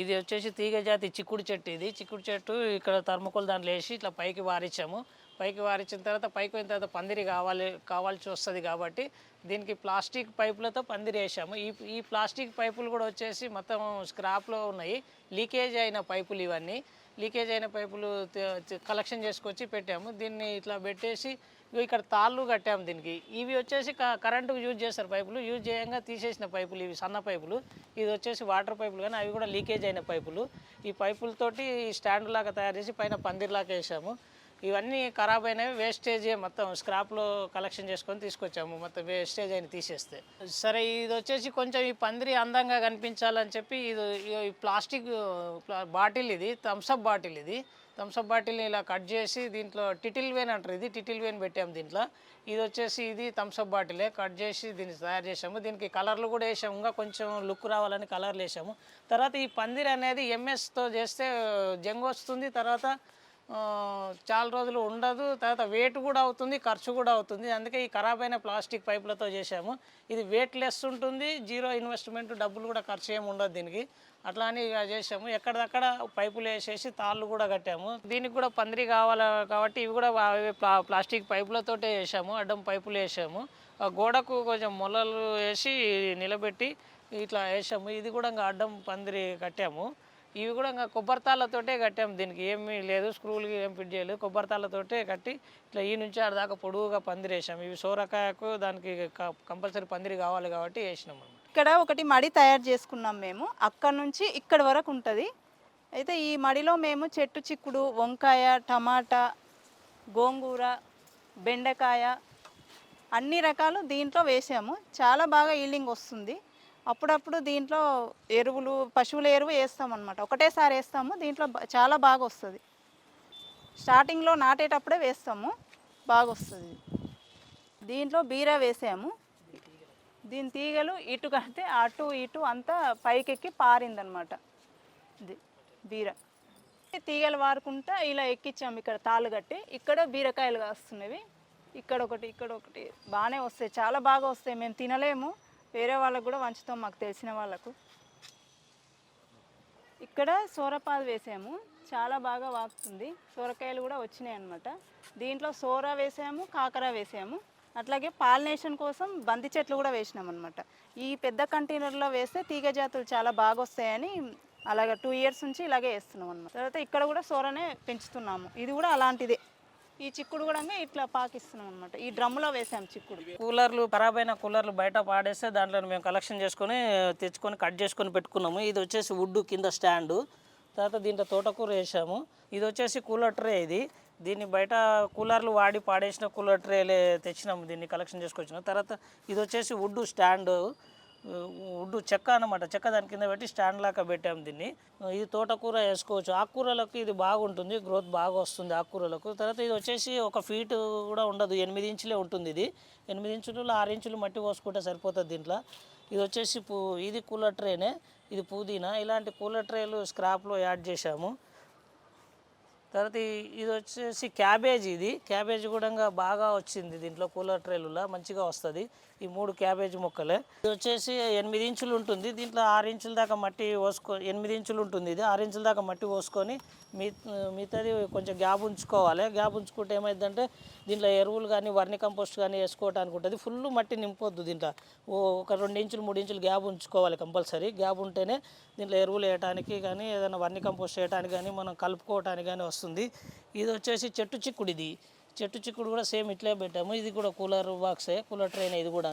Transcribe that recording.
ఇది వచ్చేసి తీగ జాతి చిక్కుడు చెట్టు ఇది. చిక్కుడు చెట్టు ఇక్కడ థర్మకోల్ దాంట్లో వేసి ఇట్లా పైకి వారించాము పైకి వారించిన తర్వాత పైకి పోయిన తర్వాత పందిరి కావాలి కావాల్సి వస్తుంది కాబట్టి దీనికి ప్లాస్టిక్ పైపులతో పందిరి వేసాము. ఈ ఈ ప్లాస్టిక్ పైపులు కూడా వచ్చేసి మొత్తం స్క్రాప్లో ఉన్నాయి. లీకేజ్ అయిన పైపులు ఇవన్నీ. లీకేజ్ అయిన పైపులు కలెక్షన్ చేసుకొచ్చి పెట్టాము. దీన్ని ఇట్లా పెట్టేసి ఇక్కడ తాళ్ళు కట్టాము దీనికి. ఇవి వచ్చేసి క- కరెంటు యూజ్ చేస్తారు పైపులు. యూజ్ చేయంగా తీసేసిన పైపులు ఇవి సన్న పైపులు. ఇది వచ్చేసి వాటర్ పైపులు కానీ అవి కూడా లీకేజ్ అయిన పైపులు. ఈ పైపులతోటి స్టాండ్ లాగా తయారు చేసి పైన పందిర్లాగా వేసాము. ఇవన్నీ ఖరాబ్ అయినవి వేస్టేజ్ మొత్తం స్క్రాప్లో కలెక్షన్ చేసుకొని తీసుకొచ్చాము మొత్తం వేస్టేజ్ అయిన తీసేస్తే. సరే ఇది వచ్చేసి కొంచెం ఈ పందిరి అందంగా కనిపించాలని చెప్పి ఇది ఈ ప్లాస్టిక్ బాటిల్ ఇది థమ్స్అప్ బాటిల్ ఇది. థమ్సప్ బాటిల్ని ఇలా కట్ చేసి దీంట్లో టిటిల్ వేన్ అంటారు ఇది టిటిల్ వేన్ పెట్టాము దీంట్లో. ఇది వచ్చేసి ఇది థమ్స్అప్ బాటిలే కట్ చేసి దీన్ని తయారు చేసాము దీనికి కలర్లు కూడా వేసాము. ఇంకా కొంచెం లుక్ రావాలని కలర్లు వేసాము. తర్వాత ఈ పందిరి అనేది ఎంఎస్తో చేస్తే జంగు వస్తుంది. తర్వాత చాలా రోజులు ఉండదు. తర్వాత వెయిట్ కూడా అవుతుంది ఖర్చు కూడా అవుతుంది. అందుకే ఈ ఖరాబ్ అయిన ప్లాస్టిక్ పైపులతో చేసాము ఇది వెయిట్ లెస్ ఉంటుంది జీరో ఇన్వెస్ట్మెంట్ డబ్బులు కూడా ఖర్చు ఏమి ఉండదు దీనికి. అట్లా అని ఇక చేసాము ఎక్కడిదక్కడ పైపులు వేసేసి తాళ్ళు కూడా కట్టాము. దీనికి కూడా పందిరి కావాలి కాబట్టి ఇవి కూడా అవి ప్లా ప్లాస్టిక్ పైపులతోటే వేసాము అడ్డం పైపులు వేసాము ఆ గోడకు కొంచెం మొలలు వేసి నిలబెట్టి ఇట్లా వేసాము ఇది కూడా ఇంకా అడ్డం పందిరి కట్టాము. ఇవి కూడా ఇంకా కొబ్బరితాళ్ళతోటే కట్టాము దీనికి ఏమీ లేదు స్క్రూలు ఏం ఫిట్ చేయలేదు. కొబ్బరితాళ్ళతోటే కట్టి ఇట్లా ఈ నుంచి ఆడ దాకా పొడువుగా ఇవి సోరకాయకు దానికి కంపల్సరీ పందిరి కావాలి కాబట్టి వేసినాం అనమాట ఇక్కడ ఒకటి మడి తయారు చేసుకున్నాం మేము. అక్కడ నుంచి ఇక్కడ వరకు ఉంటుంది. అయితే ఈ మడిలో మేము చెట్టు చిక్కుడు వంకాయ టమాటా గోంగూర బెండకాయ అన్ని రకాలు దీంట్లో వేసాము. చాలా బాగా ఈల్డింగ్ వస్తుంది. అప్పుడప్పుడు దీంట్లో ఎరువులు పశువుల ఎరువు వేస్తామన్నమాట. ఒకటేసారి వేస్తాము దీంట్లో చాలా బాగా వస్తుంది స్టార్టింగ్లో నాటేటప్పుడే వేస్తాము బాగా వస్తుంది దీంట్లో బీరా వేసాము. దీని తీగలు ఇటు కడితే అటు ఇటు అంతా పైకెక్కి పారిందనమాట ఇది బీర. తీగలు వారుకుంటా ఇలా ఎక్కించాము ఇక్కడ తాళ్ళు కట్టి. ఇక్కడ బీరకాయలు కాస్తున్నవి. ఇక్కడ ఒకటి ఇక్కడ ఒకటి బాగానే వస్తాయి. చాలా బాగా వస్తాయి మేము తినలేము. వేరే వాళ్ళకు కూడా వంచుతాం మాకు తెలిసిన వాళ్ళకు. ఇక్కడ సోరపాదు వేసాము. చాలా బాగా వాకుతుంది సోరకాయలు కూడా వచ్చినాయి అనమాట దీంట్లో సోర వేసాము కాకర వేసాము. అట్లాగే పాలినేషన్ కోసం బంతి చెట్లు కూడా వేసినాం అనమాట ఈ పెద్ద కంటైనర్లో వేస్తే తీగ జాతులు చాలా బాగా వస్తాయని అలాగే టూ ఇయర్స్ నుంచి ఇలాగే వేస్తున్నాం అనమాట తర్వాత ఇక్కడ కూడా సోరనే పెంచుతున్నాము. ఇది కూడా అలాంటిదే. ఈ చిక్కుడు కూడా ఇట్లా పాకిస్తున్నాం అనమాట ఈ డ్రమ్ములో వేసాము చిక్కుడు. కూలర్లు ఖరాబ్ అయిన కూలర్లు బయట పాడేస్తే దాంట్లో మేము కలెక్షన్ చేసుకొని తెచ్చుకొని కట్ చేసుకొని పెట్టుకున్నాము. ఇది వచ్చేసి వుడ్ కింద స్టాండు. తర్వాత దీంట్లో తోటకూర వేసాము. ఇది వచ్చేసి కూలర్ ట్రే ఇది. దీన్ని బయట కూలర్లు వాడి పాడేసిన కూలర్ ట్రేలే తెచ్చినాము దీన్ని కలెక్షన్ చేసుకొచ్చినాము. తర్వాత ఇది వచ్చేసి వుడ్ స్టాండు. వుడ్ చెక్క అన్నమాట. చెక్క దాని కింద పెట్టి స్టాండ్ లాగా పెట్టాము దీన్ని. ఇది తోటకూర వేసుకోవచ్చు. ఆకుకూరలకు ఇది బాగుంటుంది. గ్రోత్ బాగా వస్తుంది ఆకుకూరలకు. తర్వాత ఇది వచ్చేసి ఒక ఫీట్ కూడా ఉండదు. ఎనిమిది ఇంచులే ఉంటుంది ఇది. ఎనిమిది ఇంచులు ఆరు ఇంచులు మట్టి పోసుకుంటే సరిపోతుంది దీంట్లో. ఇది వచ్చేసి పూ ఇది కూలర్ ట్రేనే. ఇది పుదీనా. ఇలాంటి కూలర్ ట్రేలు స్క్రాప్లో యాడ్ చేశాము. తర్వాత ఇది వచ్చేసి క్యాబేజ్ ఇది. క్యాబేజ్ కూడా బాగా వచ్చింది దీంట్లో కూలర్ ట్రేలులా మంచిగా వస్తుంది. ఈ మూడు క్యాబేజ్ మొక్కలే. ఇది వచ్చేసి ఎనిమిది ఇంచులు ఉంటుంది. దీంట్లో ఆరు ఇంచుల దాకా మట్టి పోసుకో ఎనిమిది ఇంచులు ఉంటుంది ఇది. ఆరు ఇంచుల దాకా మట్టి పోసుకొని మీ మిగతాది కొంచెం గ్యాప్ ఉంచుకోవాలి. గ్యాప్ ఉంచుకుంటే ఏమైందంటే దీంట్లో ఎరువులు కానీ వర్ని కంపోస్ట్ కానీ వేసుకోవడానికి ఉంటుంది. ఫుల్ మట్టి నింపొద్దు దీంట్లో. ఓ ఒక రెండు ఇంచులు మూడు ఇంచులు గ్యాప్ ఉంచుకోవాలి కంపల్సరీ. గ్యాప్ ఉంటేనే దీంట్లో ఎరువులు వేయడానికి కానీ ఏదైనా వర్ని కంపోస్ట్ వేయడానికి కానీ మనం కలుపుకోవడానికి కానీ వస్తుంది. ఇది వచ్చేసి చెట్టు చిక్కుడు ఇది చెట్టు చిక్కుడు కూడా సేమ్ ఇట్లే పెట్టాము. ఇది కూడా కూలర్ బాక్సే కూలర్ ట్రైన్ ఇది కూడా